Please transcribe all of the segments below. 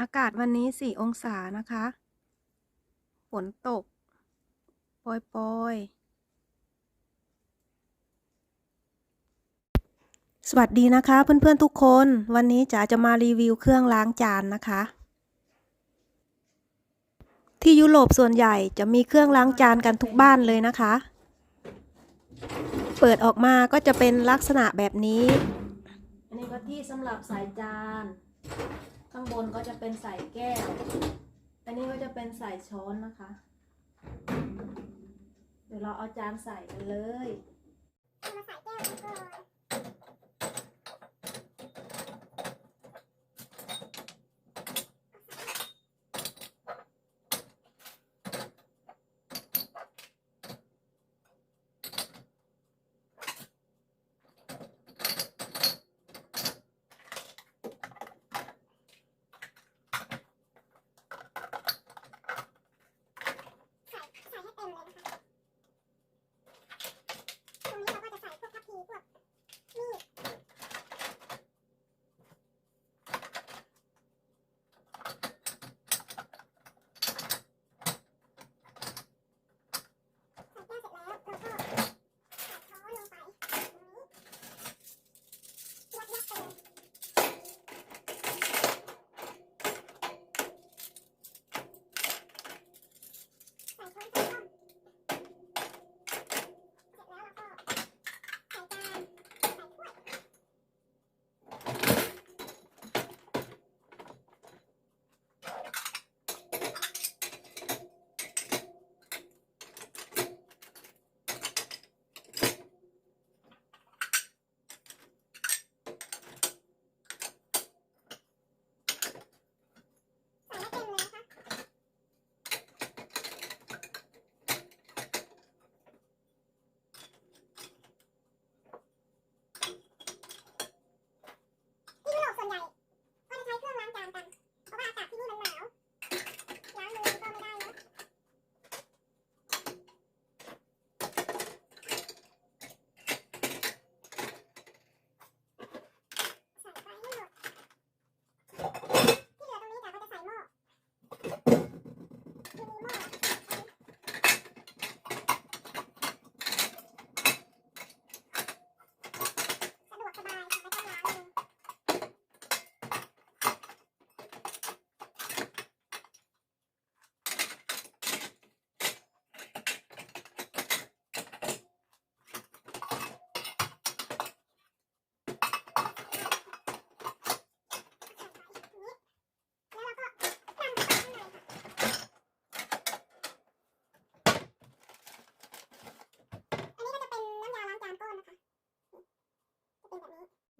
อากาศวันนี้สี่องศานะคะ ฝนตกปล่อยสวัสดีนะคะ เพื่อนๆทุกคน วันนี้จ๋าจะมารีวิวเครื่องล้างจานนะคะ ที่ยุโรปส่วนใหญ่จะมีเครื่องล้างจานกันทุกบ้านเลยนะคะ เปิดออกมาก็จะเป็นลักษณะแบบนี้ อันนี้ก็ที่สำหรับใส่จาน บนก็จะเป็นใส่แก้ว อันนี้ก็จะเป็นใส่ช้อนนะคะ เดี๋ยวเราเอาจานใส่กันเลย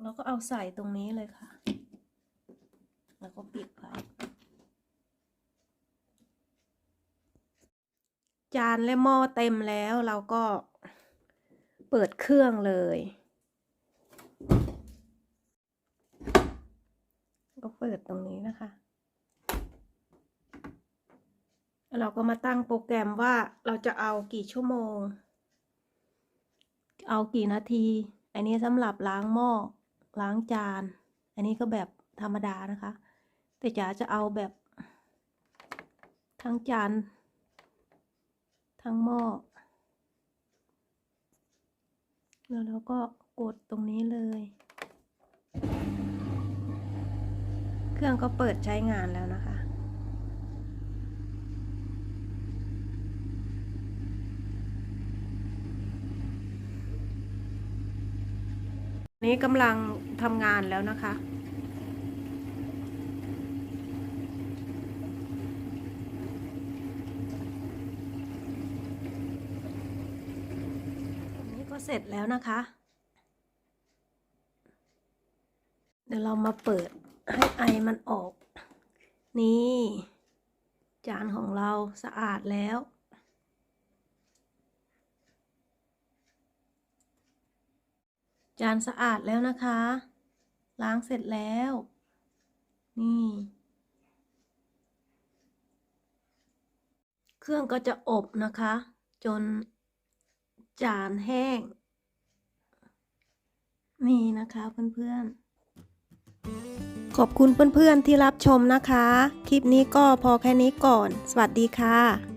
แบบนี้แล้วก็เอาใส่ตรงนี้เลยค่ะ แล้วก็ปิดไว้จานและหม้อเต็มแล้วเราก็เปิดเครื่องเลย ก็เปิดตรงนี้นะคะ เราก็มาตั้งโปรแกรมว่าเราจะเอากี่ชั่วโมง เอากี่นาที อันนี้สำหรับล้างหม้อ ล้างจาน อันนี้ก็แบบธรรมดานะคะ แต่จ๋าจะเอาแบบทั้งจาน ทั้งหม้อ แล้วเราก็กดตรงนี้เลย เครื่องก็เปิดใช้งานแล้วนะคะ นี้กำลังทำงานแล้วนะคะนนี้ก็เสร็จแล้วนะคะ เดี๋ยวเรามาเปิดให้ไอมันออก นี่ จานของเราสะอาดแล้ว จานสะอาดแล้วนะคะ ล้างเสร็จแล้ว นี่ เครื่องก็จะอบนะคะ จนจานแห้ง นี่นะคะเพื่อนๆขขอบคุณเพื่อนๆที่รับชมนะคะ คลิปนี้ก็พอแค่นี้ก่อน สวัสดีค่ะ